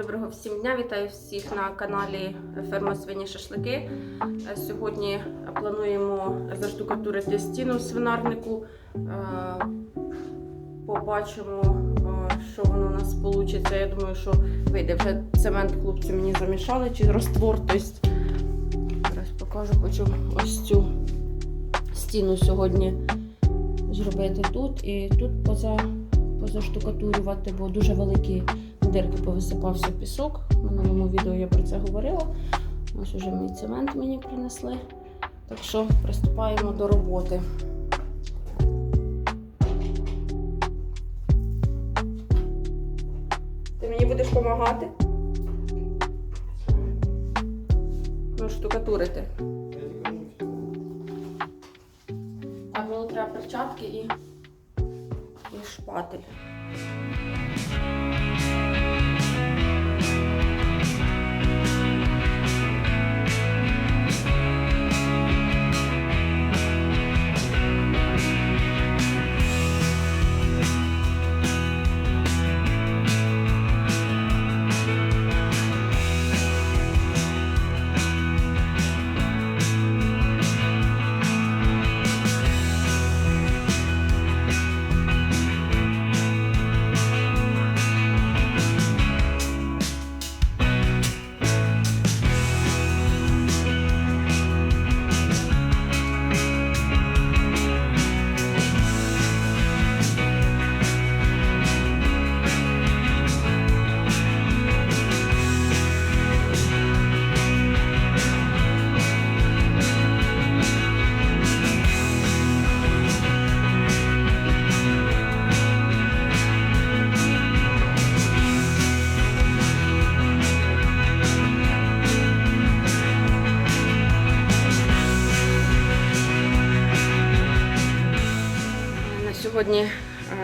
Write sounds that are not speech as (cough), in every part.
Доброго всім дня! Вітаю всіх на каналі Ферма Свині Шашлики. Е, Сьогодні плануємо заштукатурити стіну свинарнику. Е, Побачимо, е, що воно у нас вийде. Я думаю, що вийде. Вже цемент хлопці мені замішали чи роствор. Зараз покажу, хочу ось цю стіну сьогодні зробити тут і тут поза, позаштукатурювати, бо дуже великі дирки повисипався пісок. В минулому відео я про це говорила. Ось уже мій цемент мені принесли. Так що приступаємо до роботи. Ти мені будеш допомагати? Ну, штукатурити. Так, мені треба перчатки і, і шпатель. На сьогодні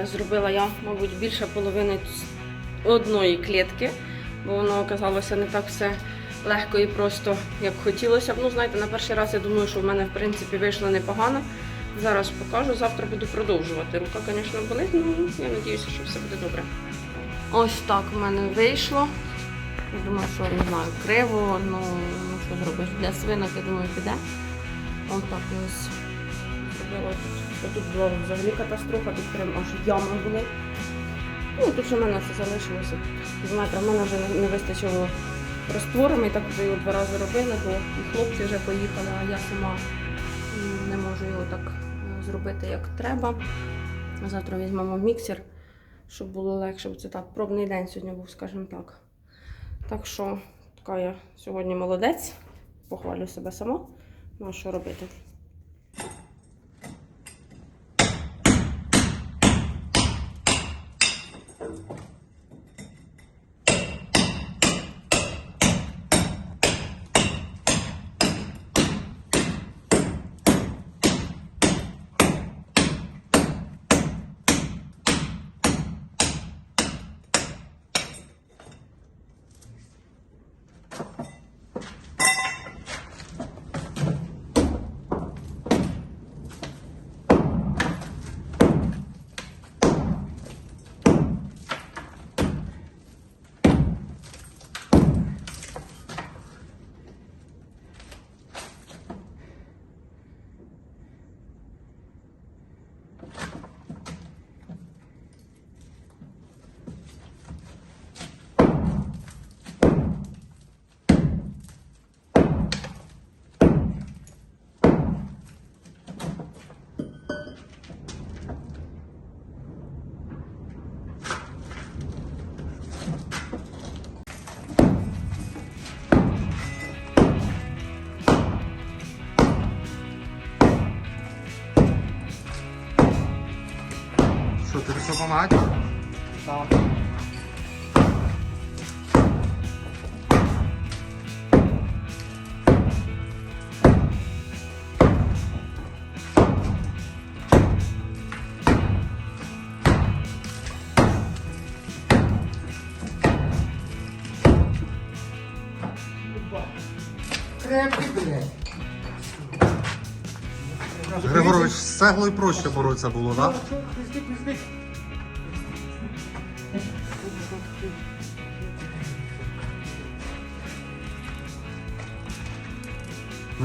е, зробила я, мабуть, більше половини одної клітки, бо воно оказалося не так все легко і просто, як хотілося б. Ну, знаєте, на перший раз я думаю, що в мене в принципі вийшло непогано. Зараз покажу, завтра буду продовжувати. Рука, звісно, болить, ну я сподіваюся, що все буде добре. Ось так в мене вийшло. Я думаю, що не знаю, криво, ну, ну що зробиш для свинок, я думаю, піде. Ось так ось зробила тут. Бо Тут була взагалі катастрофа, тут прям аж ями були. Ну, тут ще в мене все залишилося. Знаєте, в мене вже не- вистачило розтвору, ми так вже його два рази робили, бо хлопці вже поїхали, а я сама не можу його так е, зробити, як треба. Завтра візьмемо міксер, щоб було легше. Це так, пробний день сьогодні був, скажімо так. Так що така я сьогодні молодець, похвалю себе сама. Ну а що робити? Крепкий, блядь. Григорович, з цеглою проще боротися було, так?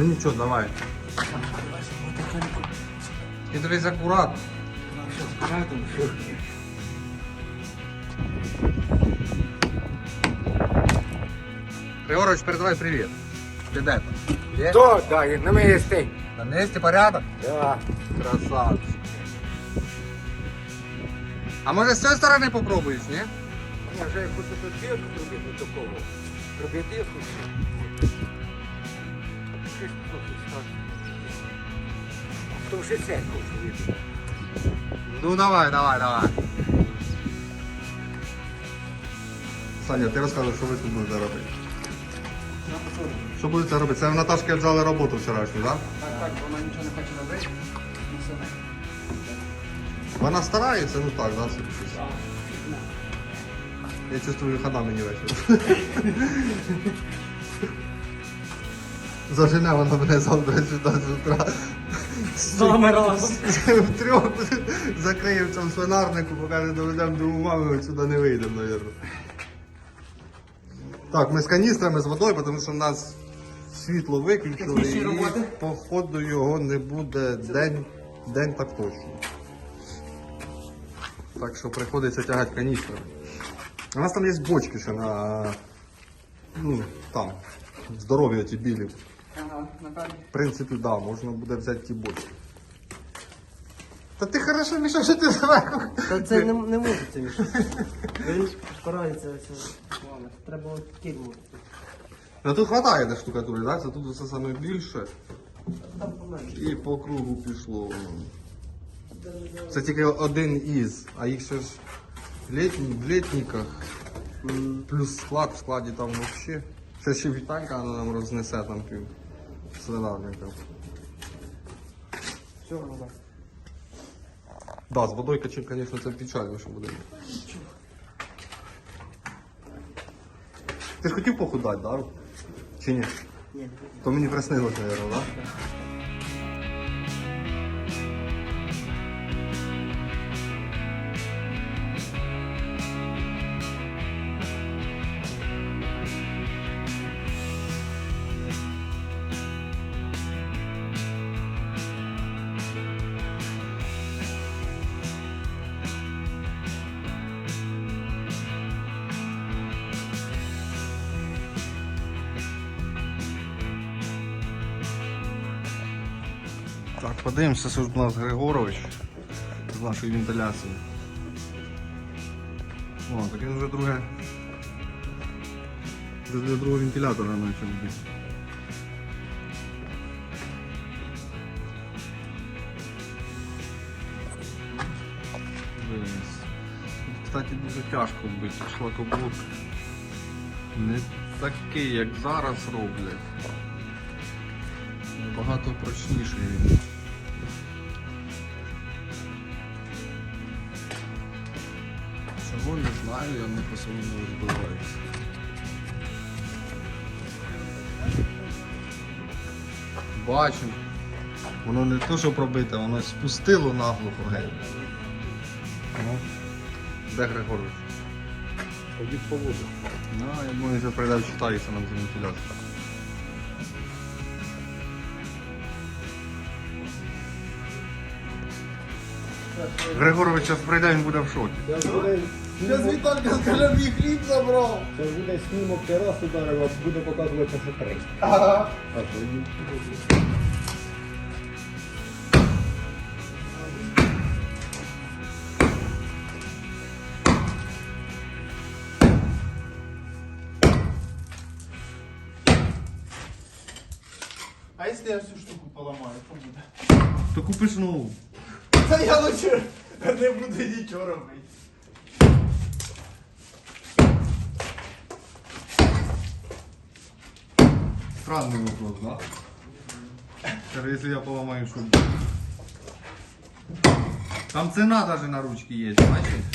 Ну нічого, давай. І дивись акуратно. Григорович, передавай привіт. Ти де там? Є? То, да, і на місці. На місці порядок? Да. Красавчик. А може з цієї сторони попробуєш, ні? Я вже хочу тут дірку зробити такого. Зробити дірку. То вже це хочу. Ну давай, давай, давай. Саня, ти розказуй, що ви тут будете робити. Що будете робити? Це в Наташки взяли роботу вчорашню, так? Так, так, вона нічого не хоче робити. Вона старається, ну так, да, собі щось. Я чувствую, хана мені вечір. (laughs) Зажене вона мене завтра сюди з утра. З нами разом. В (laughs) трьох (laughs) закриє в цьому свинарнику, покаже, доведемо до ума, ми сюди не вийдемо, мабуть. Так, ми з каністрами, з водою, тому що в нас світло виключили і походу його не буде день, день так точно. Так що приходиться тягати каністри. У нас там є бочки ще на. Ну, там. Здорові оті білі. Ага, напевно. В принципі, так, да, можна буде взяти ті бочки. Та ти хорошо, Міша, що ти зверху? Та це не, не може це мішати. Він ось. ладно, Треба от кільму. Ну тут хватає де штукатури, так? Це тут все саме більше. Там поменше. І по кругу пішло. воно. Це тільки один із, а їх ще ж літні, в літниках. Плюс склад, в складі там взагалі. Ще ще Віталька вона нам рознесе там пів свинарника. Все, ну так. Да, з водою качим, звісно, це печально, що буде. Ти ж хотів похудати, да? Чи ні? Ні, То мені приснилося, мабуть, да? Так, подивимося, що у нас Григорович з нашої вентиляції. О, так він вже друге. Вже для другого вентилятора почав бути. Кстати, дуже тяжко вбити. Шлакоблок не такий, як зараз роблять. Набагато прочніший він. Чого не знаю, я не по-своєму розбиваюся. Бачу. Воно не то, що пробите, воно спустило наглухо геть. Ну, Де Григорович? Ходіть по воду. Ну, я думаю, що прийде читається нам за вентиляцію. Григорович зараз прийде, він буде в шокі. Зараз Віталька скаже, мій хліб забрав. Це буде снімок терасу дерева, буде показувати, що три. Ага. А якщо я всю штуку поламаю, що буде? То купиш нову. Та я лучше (laughs) не буду нічого робити. Странный вопрос, да? Скажи, если я поломаю шубу. Там цена даже на ручке есть, значит.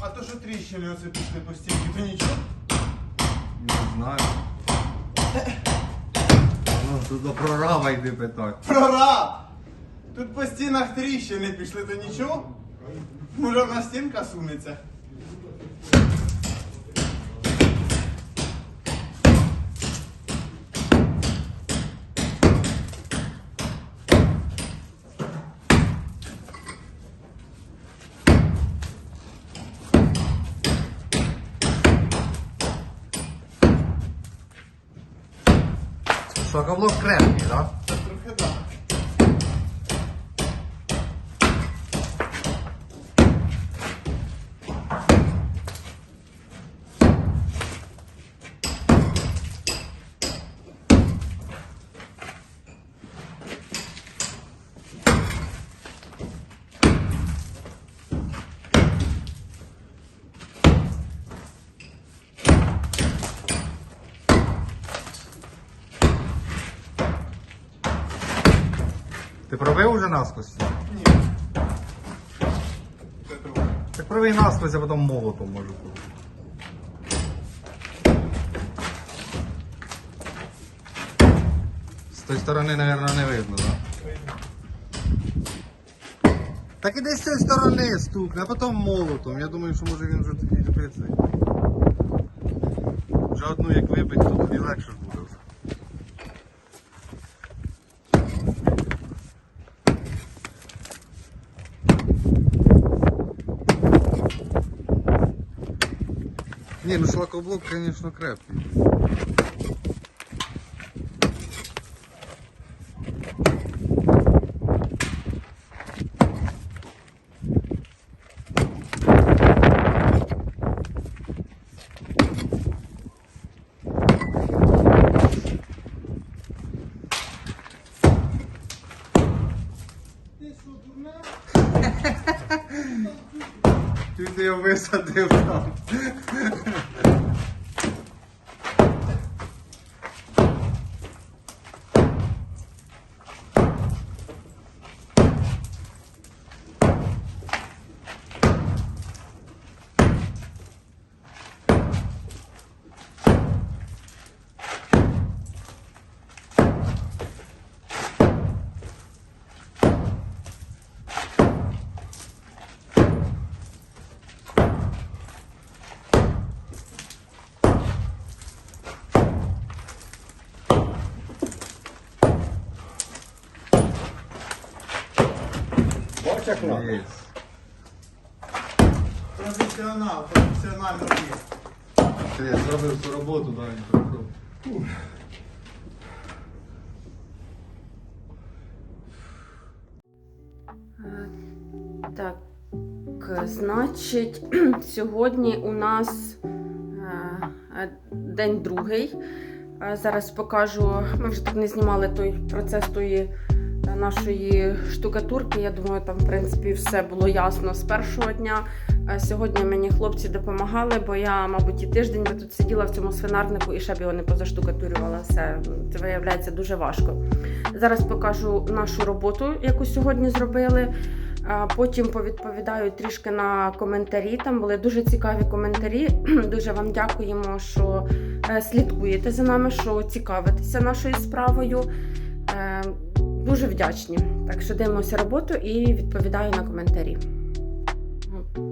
А то, що тріщини оце пішли по стінки, то нічого? Не знаю. Ну, тут до прорава йди питати. Прораб! Тут по стінах тріщини пішли, то нічого? Може на стінка сунеться? Шокоблок крепкий, да? Трохи так. Ти пробив уже наскось? Ні. Так пробий наскось, а потім молотом може бути. З тої сторони, мабуть, не видно, так? Так іди з цієї сторони стукне, а потім молотом. Я думаю, що може він вже тоді любиться. Вже одну як вибить, то тоді легше буде Ні, ну шлакоблок, звісно, крепкий. (laughs) Ти його висадив там. Є. Професіонал, професіонально є. Ти зробив цю роботу, да, він пройшов. Так, значить, (clears throat) сьогодні у нас е, е, день другий. Е, Зараз покажу. Ми вже так не знімали той процес тої е, нашої штукатурки. Я думаю, там в принципі все було ясно з першого дня. Е, Сьогодні мені хлопці допомагали, бо я, мабуть, і тиждень би тут сиділа в цьому свинарнику і ще б його не позаштукатурювала. Все це виявляється дуже важко. Зараз покажу нашу роботу, яку сьогодні зробили. Потім повідповідаю трішки на коментарі. Там були дуже цікаві коментарі. (clears throat) Дуже вам дякуємо, що е, слідкуєте за нами, що цікавитеся нашою справою. Дуже вдячні. Так що дивимося роботу і відповідаю на коментарі.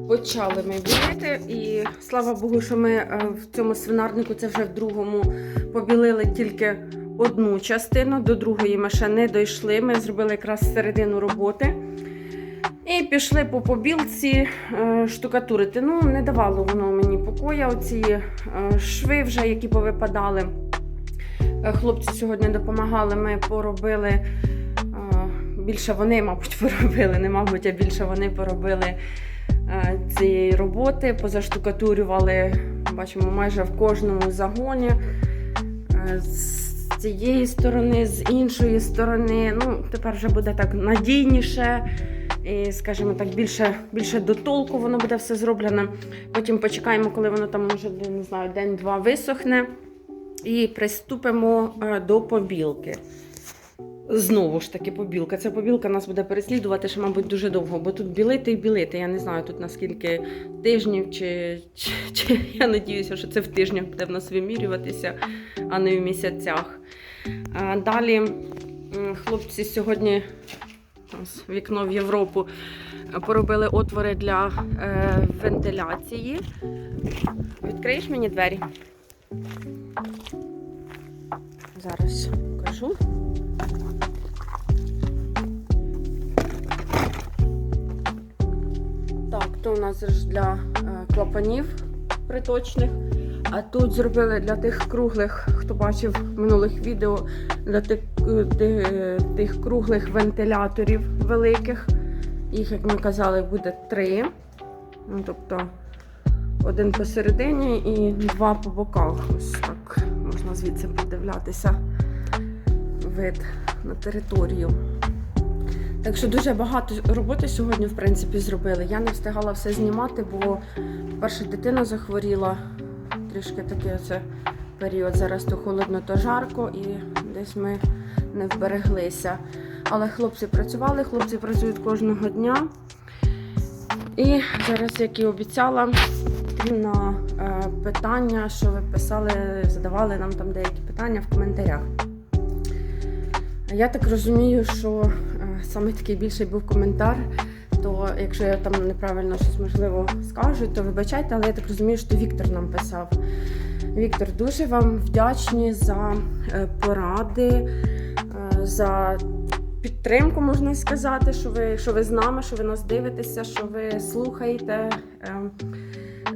Почали ми білити, і слава Богу, що ми е, в цьому свинарнику це вже в другому побілили тільки одну частину. До другої ми ще не дійшли. Ми зробили якраз середину роботи. І пішли по побілці е, штукатурити. Ну, не давало воно мені покоя. Оці е, шви вже, які повипадали. Хлопці сьогодні допомагали, ми поробили. Більше вони, мабуть, (laughs) поробили, не мабуть, а більше вони поробили е, цієї роботи, позаштукатурювали, бачимо, майже в кожному загоні. Е, З цієї сторони, з іншої сторони. Ну, тепер вже буде так надійніше. І, скажімо так, більше, більше до толку воно буде все зроблено. Потім почекаємо, коли воно там може не знаю, день-два висохне. І приступимо е, до побілки. Знову ж таки, побілка. Ця побілка нас буде переслідувати ще, мабуть, дуже довго, бо тут білити і білити. Я не знаю тут наскільки тижнів, чи, чи, чи я надіюся, що це в тижнях буде в нас вимірюватися, а не в місяцях. А, Далі хлопці сьогодні вікно в Європу. Поробили отвори для е, вентиляції. Відкриєш мені двері? Зараз покажу. Так, то у нас для е, клапанів приточних. А тут зробили для тих круглих, хто бачив в минулих відео, для тих, е, тих круглих вентиляторів великих. Їх, як ми казали, буде три. Ну, тобто один посередині і два по боках. Ось так можна звідси подивлятися вид на територію. Так що дуже багато роботи сьогодні, в принципі, зробили. Я не встигала все знімати, бо перша дитина захворіла. Трішки такий оце період. Зараз то холодно, то жарко, і десь ми не вбереглися. Але хлопці працювали, хлопці працюють кожного дня. І зараз, як і обіцяла, на е, питання, що ви писали, задавали нам там деякі питання в коментарях. Я так розумію, що е, саме такий більший був коментар. То якщо я там неправильно щось можливо скажу, то вибачайте, але я так розумію, що Віктор нам писав. Віктор, дуже вам вдячні за е, поради, е, за підтримку, можна сказати, що ви, що ви з нами, що ви нас дивитеся, що ви слухаєте. Е,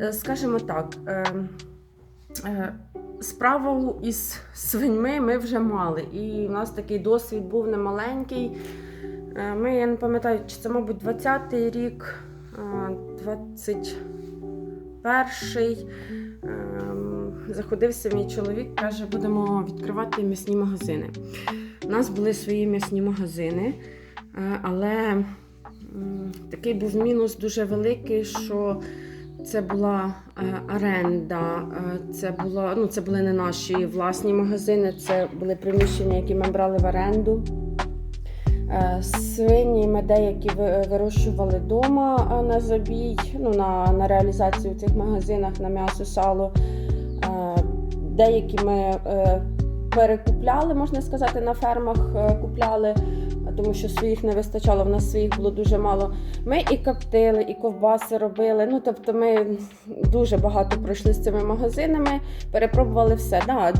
е, Скажімо так, е, е, справу із свиньми ми вже мали, і у нас такий досвід був немаленький. Е, Ми, я не пам'ятаю, чи це, мабуть, 20-й рік, е, 21-й. Ем, Заходився мій чоловік, каже, будемо відкривати м'ясні магазини. У нас були свої м'ясні магазини, е, але такий був мінус дуже великий, що це була е, оренда, е, це, була, ну, це були не наші власні магазини, це були приміщення, які ми брали в оренду. Е, Свині ми деякі вирощували вдома на забій, ну, на, на реалізацію в цих магазинах на м'ясо, сало. Деякі ми перекупляли, можна сказати, на фермах купляли, тому що своїх не вистачало, в нас своїх було дуже мало. Ми і коптили, і ковбаси робили. Ну, тобто ми дуже багато пройшли з цими магазинами, перепробували все. Да,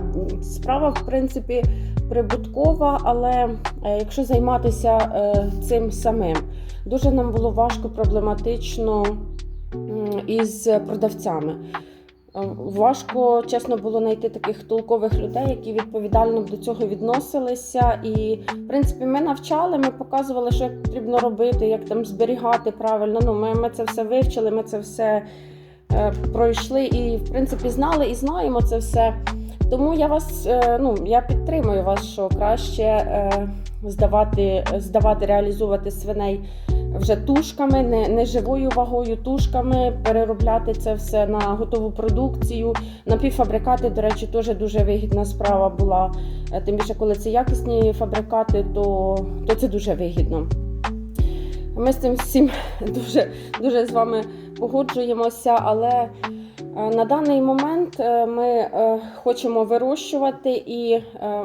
справа, в принципі, прибуткова, але е, якщо займатися е, цим самим, дуже нам було важко проблематично із продавцями. Е, Важко, чесно, було знайти таких толкових людей, які відповідально до цього відносилися. І, в принципі, ми навчали, ми показували, що потрібно робити, як там зберігати правильно. Ну, ми, ми це все вивчили, ми це все е, пройшли і, в принципі, знали і знаємо це все. Тому я вас е, ну, я підтримую вас, що краще е, здавати, здавати, реалізувати свиней вже тушками, не, не живою вагою, тушками, переробляти це все на готову продукцію. Напівфабрикати, до речі, теж дуже вигідна справа була. Е, Тим більше, коли це якісні фабрикати, то, то це дуже вигідно. Ми з цим всім (laughs) дуже, дуже з вами погоджуємося, але на даний момент е, ми е, хочемо вирощувати, і е,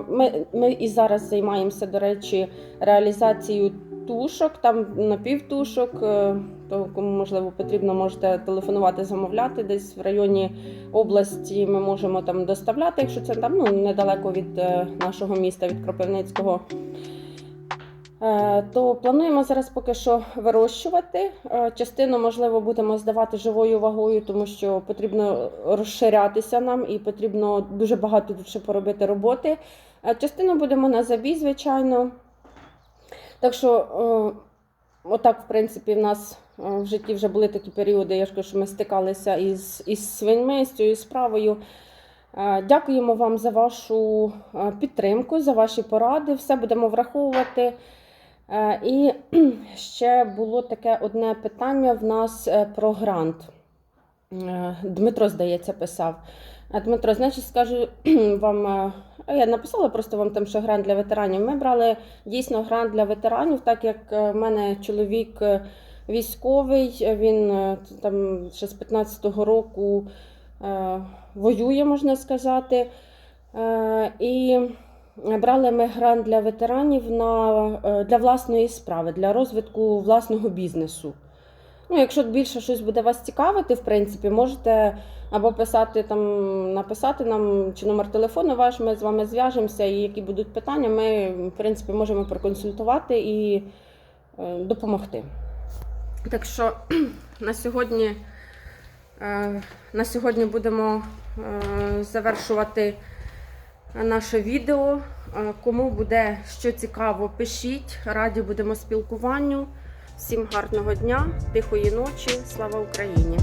ми, ми і зараз займаємося, до речі, реалізацією тушок, там напівтушок. е, То кому можливо потрібно, можете телефонувати, замовляти десь в районі області. Ми можемо там доставляти, якщо це там ну недалеко від е, нашого міста, від Кропивницького. Е, То плануємо зараз поки що вирощувати. Е, Частину, можливо, будемо здавати живою вагою, тому що потрібно розширятися нам і потрібно дуже багато тут ще поробити роботи. Е, Частину будемо на забій, звичайно. Так що, отак, в принципі, в нас в житті вже були такі періоди, я ж кажу, що ми стикалися із, із свиньми, з цією справою. Дякуємо вам за вашу підтримку, за ваші поради. Все будемо враховувати. Е, І (clears throat) ще було таке одне питання в нас е, про грант. Е, Дмитро, здається, писав. Дмитро, значить, скажу (clears throat) вам, я написала просто вам там, що грант для ветеранів. Ми брали дійсно грант для ветеранів, так як в мене чоловік військовий, він там ще з 15-го року воює, можна сказати. І брали ми грант для ветеранів на, е, для власної справи, для розвитку власного бізнесу. Ну, якщо більше щось буде вас цікавити, в принципі, можете або писати там, написати нам чи номер телефону ваш, ми з вами зв'яжемося, і які будуть питання, ми в принципі можемо проконсультувати і е, допомогти. Так що (clears throat) на сьогодні, е, на сьогодні будемо завершувати наше відео. Е, Кому буде що цікаво, пишіть. Раді будемо спілкуванню. Всім гарного дня, тихої ночі. Слава Україні!